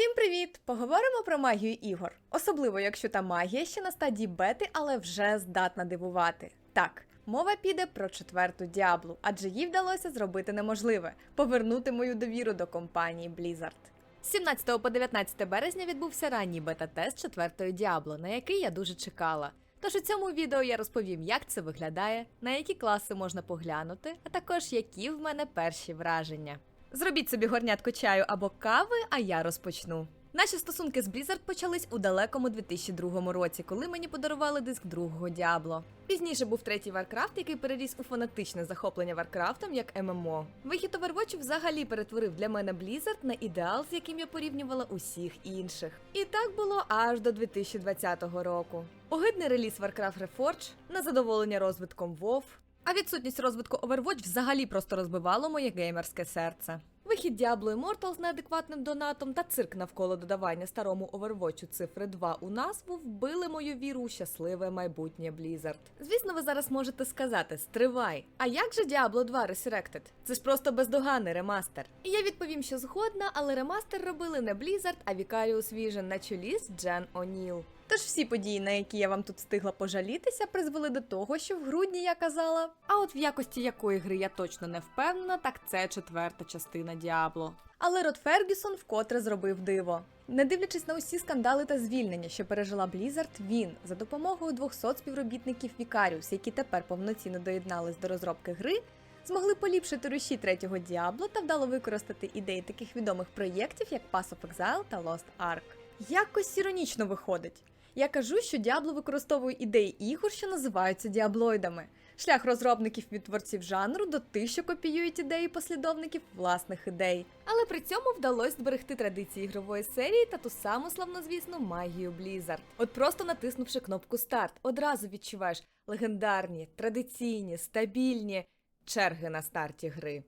Всім привіт! Поговоримо про магію ігор, особливо якщо та магія ще на стадії бети, але вже здатна дивувати. Так, мова піде про четверту діаблу, адже їй вдалося зробити неможливе повернути мою довіру до компанії Blizzard. З 17 по 19 березня відбувся ранній бета-тест четвертої діабло, на який я дуже чекала. Тож у цьому відео я розповім, як це виглядає, на які класи можна поглянути, а також які в мене перші враження. Зробіть собі горнятко чаю або кави, а я розпочну. Наші стосунки з Blizzard почались у далекому 2002 році, коли мені подарували диск другого Діабло. Пізніше був третій Warcraft, який переріс у фанатичне захоплення Варкрафтом як ММО. Вихід Overwatch взагалі перетворив для мене Blizzard на ідеал, з яким я порівнювала усіх інших. І так було аж до 2020 року. Огидний реліз Warcraft Reforged, незадоволення розвитком WoW, а відсутність розвитку Overwatch взагалі просто розбивало моє геймерське серце. Вихід Diablo Immortal з неадекватним донатом та цирк навколо додавання старому Overwatch цифри 2 у назву вбили мою віру у щасливе майбутнє Blizzard. Звісно, ви зараз можете сказати: стривай. А як же Diablo 2 Resurrected? Це ж просто бездоганний ремастер. І я відповім, що згодна, але ремастер робили не Blizzard, а Vicarious Vision на чолі з Джен О'Ніл. Тож всі події, на які я вам тут встигла пожалітися, призвели до того, що в грудні я казала. А от в якості якої гри я точно не впевнена, так це четверта частина Діабло. Але Рот Фергюсон вкотре зробив диво. Не дивлячись на усі скандали та звільнення, що пережила Blizzard, він за допомогою 200 співробітників Vicarious, які тепер повноцінно доєднались до розробки гри, змогли поліпшити руші третього Діабло та вдало використати ідеї таких відомих проєктів, як Pass of Exile та Lost Ark. Якось іронічно виходить. Я кажу, що Діабло використовує ідеї ігор, що називаються діаблоїдами. Шлях розробників від творців жанру до тих, що копіюють ідеї послідовників власних ідей. Але при цьому вдалося зберегти традиції ігрової серії та ту саму славнозвісну магію Blizzard. От просто натиснувши кнопку старт, одразу відчуваєш легендарні, традиційні, стабільні черги на старті гри.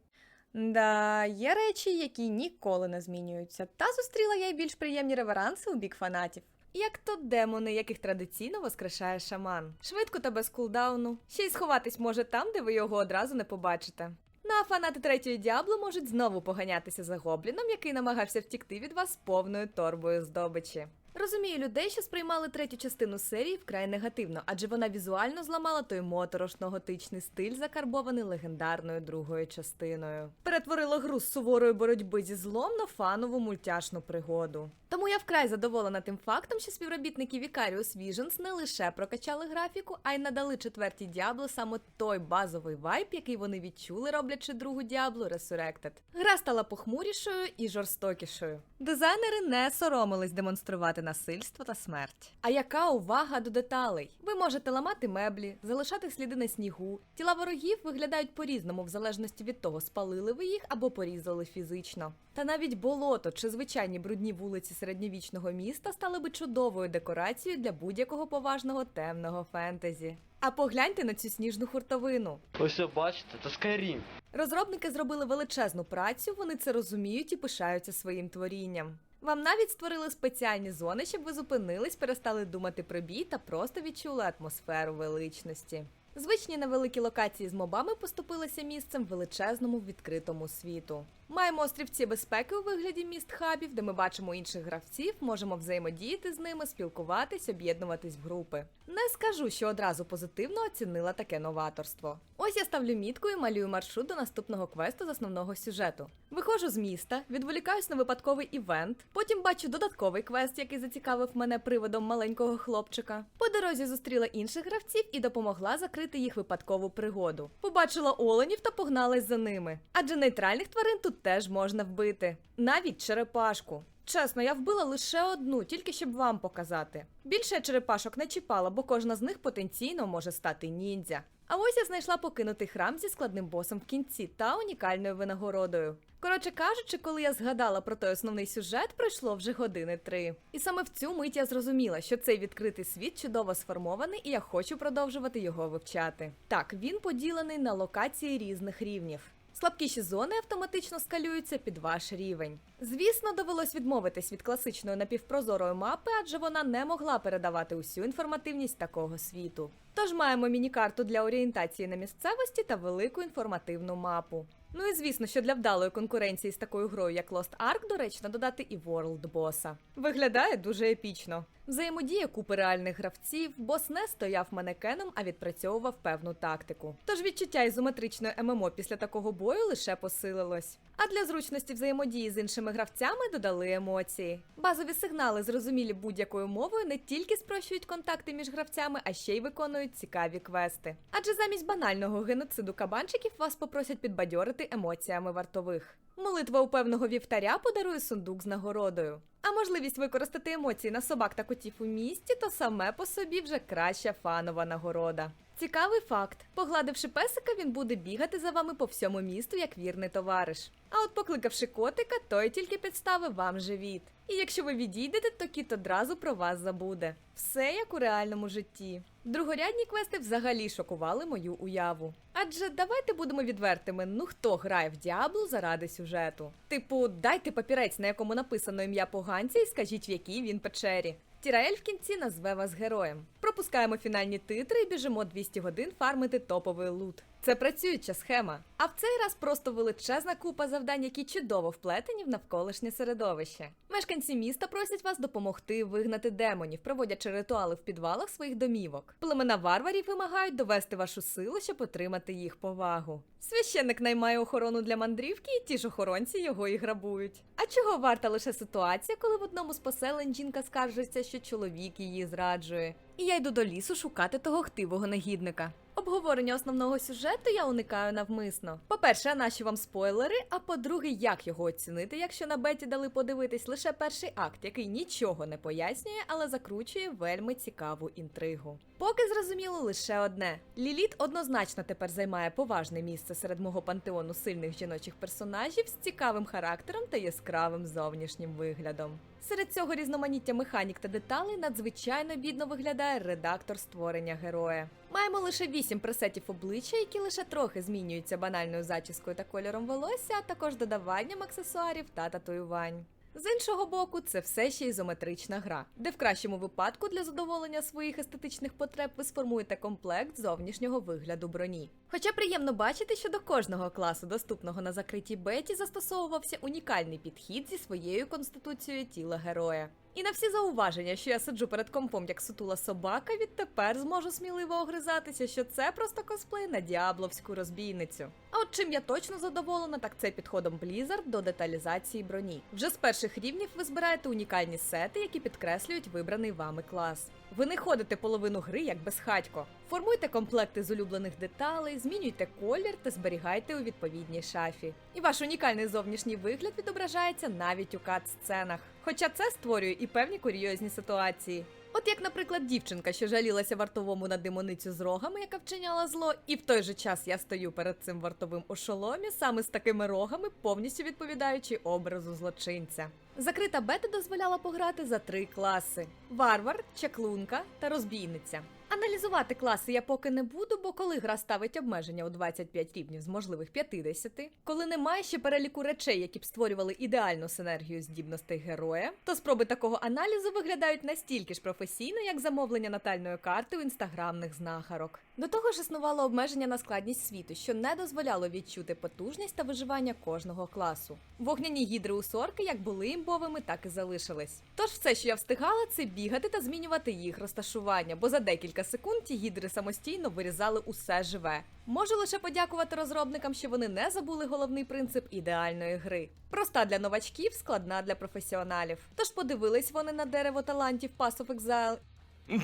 Да, є речі, які ніколи не змінюються. Та зустріла я й більш приємні реверанси у бік фанатів. Як то демони, яких традиційно воскрешає шаман. Швидко та без кулдауну. Ще й сховатись може там, де ви його одразу не побачите. Ну а фанати третьої діабло можуть знову поганятися за гобліном, який намагався втікти від вас повною торбою здобичі. Розумію людей, що сприймали третю частину серії вкрай негативно, адже вона візуально зламала той моторошно-готичний стиль, закарбований легендарною другою частиною. Перетворила гру з суворої боротьби зі злом на фанову мультяшну пригоду. Тому я вкрай задоволена тим фактом, що співробітники Vicarious Visions не лише прокачали графіку, а й надали четвертій Діабло саме той базовий вайб, який вони відчули, роблячи другу Діабло Resurrected. Гра стала похмурішою і жорстокішою. Дизайнери не соромились демонструвати насильство та смерть. А яка увага до деталей? Ви можете ламати меблі, залишати сліди на снігу. Тіла ворогів виглядають по-різному, в залежності від того, спалили ви їх або порізали фізично. Та навіть болото чи звичайні брудні вулиці середньовічного міста стали би чудовою декорацією для будь-якого поважного темного фентезі. А погляньте на цю сніжну хуртовину. Ось бачите, це Skyrim. Розробники зробили величезну працю, вони це розуміють і пишаються своїм творінням. Вам навіть створили спеціальні зони, щоб ви зупинились, перестали думати про бій та просто відчули атмосферу величності. Звичні невеликі локації з мобами поступилися місцем величезному відкритому світу. Маємо острівці безпеки у вигляді міст хабів, де ми бачимо інших гравців, можемо взаємодіяти з ними, спілкуватись, об'єднуватись в групи. Не скажу, що одразу позитивно оцінила таке новаторство. Ось я ставлю мітку і малюю маршрут до наступного квесту з основного сюжету. Виходжу з міста, відволікаюсь на випадковий івент, потім бачу додатковий квест, який зацікавив мене приводом маленького хлопчика. По дорозі зустріла інших гравців і допомогла закрити їх випадкову пригоду. Побачила оленів та погналась за ними. Адже нейтральних тварин тут теж можна вбити, навіть черепашку. Чесно, я вбила лише одну, тільки щоб вам показати. Більше черепашок не чіпала, бо кожна з них потенційно може стати ніндзя. А ось я знайшла покинутий храм зі складним босом в кінці та унікальною винагородою. Коротше кажучи, коли я згадала про той основний сюжет, пройшло вже години три. І саме в цю мить я зрозуміла, що цей відкритий світ чудово сформований, і я хочу продовжувати його вивчати. Так, він поділений на локації різних рівнів. Слабкіші зони автоматично скалюються під ваш рівень. Звісно, довелось відмовитись від класичної напівпрозорої мапи, адже вона не могла передавати усю інформативність такого світу. Тож маємо міні-карту для орієнтації на місцевості та велику інформативну мапу. Ну і звісно, що для вдалої конкуренції з такою грою, як Lost Ark, доречно додати і World боса. Виглядає дуже епічно. Взаємодія купи реальних гравців, бос не стояв манекеном, а відпрацьовував певну тактику. Тож відчуття ізометричної ММО після такого бою лише посилилось. А для зручності взаємодії з іншими гравцями додали емоції. Базові сигнали, зрозумілі будь-якою мовою, не тільки спрощують контакти між гравцями, а ще й виконують цікаві квести. Адже замість банального геноциду кабанчиків вас попросять підбадьорити емоціями вартових. Молитва у певного вівтаря подарує сундук з нагородою. А можливість використати емоції на собак та котів у місті, то саме по собі вже краща фанова нагорода. Цікавий факт: погладивши песика, він буде бігати за вами по всьому місту як вірний товариш. А от покликавши котика, той тільки підставив вам живіт. І якщо ви відійдете, то кіт одразу про вас забуде. Все як у реальному житті. Другорядні квести взагалі шокували мою уяву. Адже давайте будемо відвертими: ну хто грає в Діаблу заради сюжету? Типу, дайте папірець, на якому написано ім'я поганця, і скажіть, в якій він печері. Тіраель в кінці назве вас героєм. Пропускаємо фінальні титри і біжимо 200 годин фармити топовий лут. Це працююча схема. А в цей раз просто величезна купа завдань, які чудово вплетені в навколишнє середовище. Мешканці міста просять вас допомогти вигнати демонів, проводячи ритуали в підвалах своїх домівок. Племена варварів вимагають довести вашу силу, щоб отримати їх повагу. Священник наймає охорону для мандрівки, і ті ж охоронці його і грабують. А чого варта лише ситуація, коли в одному з поселень жінка скаржиться, що чоловік її зраджує? І я йду до лісу шукати того хтивого негідника. Обговорення основного сюжету я уникаю навмисно. По-перше, наші вам спойлери. А по-друге, як його оцінити, якщо на беті дали подивитись лише перший акт, який нічого не пояснює, але закручує вельми цікаву інтригу. Поки зрозуміло лише одне: Ліліт однозначно тепер займає поважне місце серед мого пантеону сильних жіночих персонажів з цікавим характером та яскравим зовнішнім виглядом. Серед цього різноманіття механік та деталей надзвичайно бідно виглядає редактор створення героя. Маємо лише вісім пресетів обличчя, які лише трохи змінюються банальною зачіскою та кольором волосся, а також додаванням аксесуарів та татуювань. З іншого боку, це все ще ізометрична гра, де в кращому випадку для задоволення своїх естетичних потреб ви сформуєте комплект зовнішнього вигляду броні. Хоча приємно бачити, що до кожного класу, доступного на закритій беті, застосовувався унікальний підхід зі своєю конституцією тіла героя. І на всі зауваження, що я сиджу перед компом як сутула собака, відтепер зможу сміливо огризатися, що це просто косплей на діабловську розбійницю. От чим я точно задоволена, так це підходом Blizzard до деталізації броні. Вже з перших рівнів ви збираєте унікальні сети, які підкреслюють вибраний вами клас. Ви не ходите половину гри як безхатько. Формуйте комплекти з улюблених деталей, змінюйте колір та зберігайте у відповідній шафі. І ваш унікальний зовнішній вигляд відображається навіть у кат-сценах. Хоча це створює і певні курйозні ситуації. От як, наприклад, дівчинка, що жалілася вартовому на демоницю з рогами, яка вчиняла зло, і в той же час я стою перед цим вартовим у шоломі, саме з такими рогами, повністю відповідаючи образу злочинця. Закрита бета дозволяла пограти за три класи: варвар, чаклунка та розбійниця. Аналізувати класи я поки не буду, бо коли гра ставить обмеження у 25 рівнів з можливих 50, коли немає ще переліку речей, які б створювали ідеальну синергію здібностей героя, то спроби такого аналізу виглядають настільки ж професійно, як замовлення натальної карти у інстаграмних знахарок. До того ж існувало обмеження на складність світу, що не дозволяло відчути потужність та виживання кожного класу. Вогняні гідри у сорки як були імбовими, так і залишились. Тож все, що я встигала, це бігати та змінювати їх розташування, бо за декілька секунд ті гідри самостійно вирізали усе живе. Можу лише подякувати розробникам, що вони не забули головний принцип ідеальної гри. Проста для новачків, складна для професіоналів. Тож подивились вони на дерево талантів Pass of Exile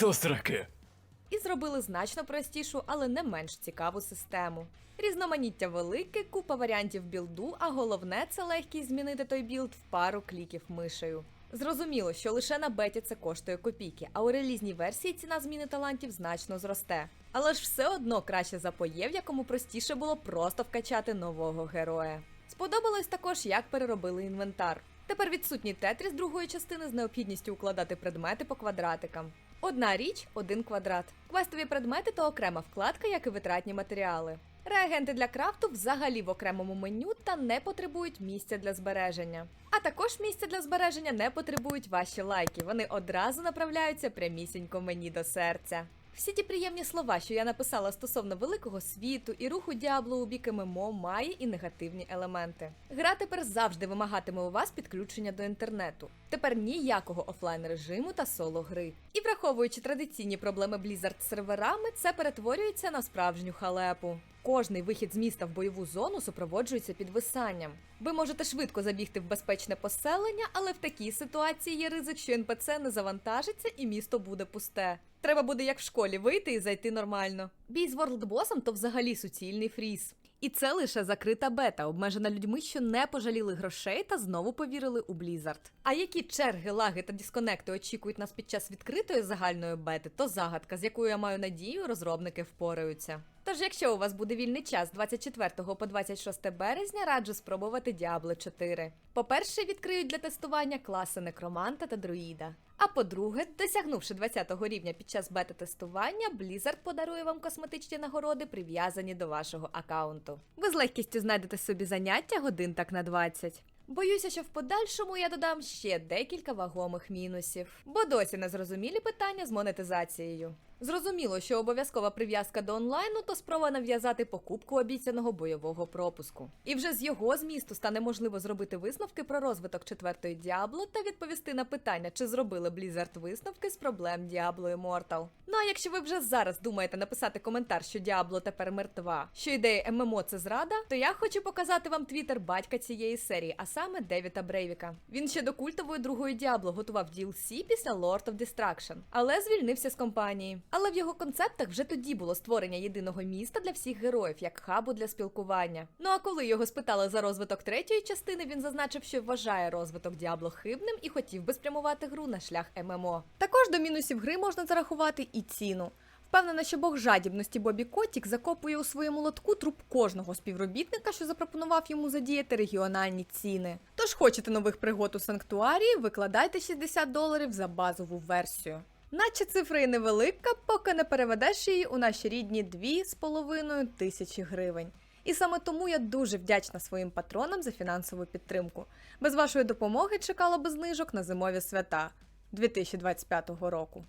До сраки. і зробили значно простішу, але не менш цікаву систему. Різноманіття велике, купа варіантів білду, а головне це легкість змінити той білд в пару кліків мишею. Зрозуміло, що лише на беті це коштує копійки, а у релізній версії ціна зміни талантів значно зросте. Але ж все одно краще за поє, в якому простіше було просто вкачати нового героя. Сподобалось також, як переробили інвентар. Тепер відсутній тетріс другої частини з необхідністю укладати предмети по квадратикам. Одна річ, один квадрат. Квестові предмети то окрема вкладка, як і витратні матеріали. Реагенти для крафту взагалі в окремому меню та не потребують місця для збереження. А також місця для збереження не потребують ваші лайки. Вони одразу направляються прямісінько мені до серця. Всі ті приємні слова, що я написала стосовно великого світу і руху діабло у бік ММО, має і негативні елементи. Гра тепер завжди вимагатиме у вас підключення до інтернету. Тепер ніякого офлайн режиму та соло гри. І враховуючи традиційні проблеми Blizzard з серверами, це перетворюється на справжню халепу. Кожний вихід з міста в бойову зону супроводжується підвисанням. Ви можете швидко забігти в безпечне поселення, але в такій ситуації є ризик, що НПЦ не завантажиться і місто буде пусте. Треба буде як в школі вийти і зайти нормально. Бій з ворлдбосом то взагалі суцільний фріз. І це лише закрита бета, обмежена людьми, що не пожаліли грошей та знову повірили у Blizzard. А які черги, лаги та дисконекти очікують нас під час відкритої загальної бети, то загадка, з якою я маю надію, розробники впораються. Тож, якщо у вас буде вільний час з 24 по 26 березня, раджу спробувати Diablo 4. По-перше, відкриють для тестування класи некроманта та друїда. А по-друге, досягнувши 20-го рівня під час бета-тестування, Blizzard подарує вам косметичні нагороди, прив'язані до вашого аккаунту. Ви з легкістю знайдете собі заняття годин так на 20. Боюся, що в подальшому я додам ще декілька вагомих мінусів, бо досі не зрозумілі питання з монетизацією. Зрозуміло, що обов'язкова прив'язка до онлайну то спроба нав'язати покупку обіцяного бойового пропуску. І вже з його змісту стане можливо зробити висновки про розвиток четвертої Діабло та відповісти на питання, чи зробили Blizzard висновки з проблем Діабло Immortal. Ну а якщо ви вже зараз думаєте написати коментар, що Діабло тепер мертва, що ідея ММО це зрада, то я хочу показати вам твіттер батька цієї серії, а саме Девіта Брейвіка. Він ще до культової другої Діабло готував DLC після Lord of Destruction, але звільнився з компанії. Але в його концептах вже тоді було створення єдиного міста для всіх героїв, як хабу для спілкування. Ну а коли його спитали за розвиток третьої частини, він зазначив, що вважає розвиток Діабло хибним і хотів би спрямувати гру на шлях ММО. Також до мінусів гри можна зарахувати і ціну. Впевнена, що бог жадібності Бобі Котік закопує у своєму лотку труп кожного співробітника, що запропонував йому задіяти регіональні ціни. Тож хочете нових пригод у санктуарії, викладайте 60 доларів за базову версію. Наче цифра і невелика, поки не переведеш її у наші рідні 2,5 тисячі гривень. І саме тому я дуже вдячна своїм патронам за фінансову підтримку. Без вашої допомоги чекала би знижок на зимові свята 2025 року.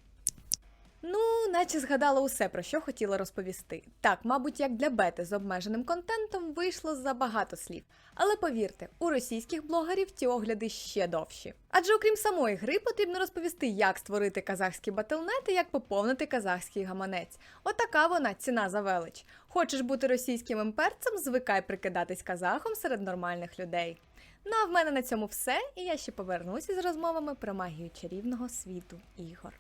Ну, наче згадала усе, про що хотіла розповісти. Так, мабуть, як для бети з обмеженим контентом вийшло забагато слів. Але повірте, у російських блогерів ті огляди ще довші. Адже окрім самої гри, потрібно розповісти, як створити казахський батлнет як поповнити казахський гаманець. Отака вона ціна за велич. Хочеш бути російським імперцем, звикай прикидатись казахом серед нормальних людей. Ну а в мене на цьому все, і я ще повернуся з розмовами про магію чарівного світу ігор.